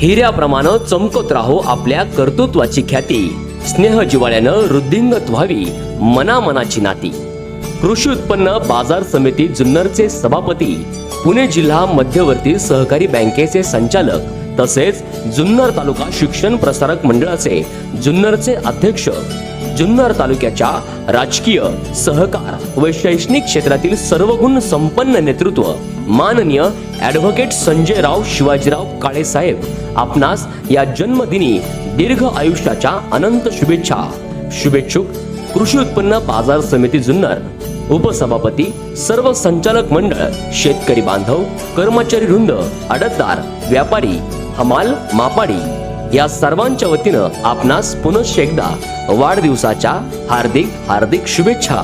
हिऱ्याप्रमाणे चमकत राहो आपल्या कर्तृत्वाची ख्याती. स्नेह जिवाळ्यानं वृद्धिंगत व्हावी मनामनाची नाती. कृषी उत्पन्न बाजार समिती जुन्नरचे सभापती पुणे जिल्हा मध्यवर्ती सहकारी बँकेचे संचालक तसेच जुन्नर तालुका शिक्षण प्रसारक मंडळाचे जुन्नरचे अध्यक्ष जुन्नर तालुक्याच्या राजकीय सहकार व शैक्षणिक क्षेत्रातील सर्वगुण संपन्न नेतृत्व माननीय ॲडव्होकेट संजयराव शिवाजीराव काळे साहेब आपणास या जन्मदिनी दीर्घ आयुष्याच्या अनंत शुभेच्छा. शुभेच्छुक कृषी उत्पन्न बाजार समिती जुन्नर उपसभापती सर्व संचालक मंडळ शेतकरी बांधव कर्मचारी वृंद अडतदार व्यापारी हमाल मापाडी या सर्वांच्या वतीनं आपणास पुनश्च एकदा वाढदिवसाच्या हार्दिक हार्दिक शुभेच्छा.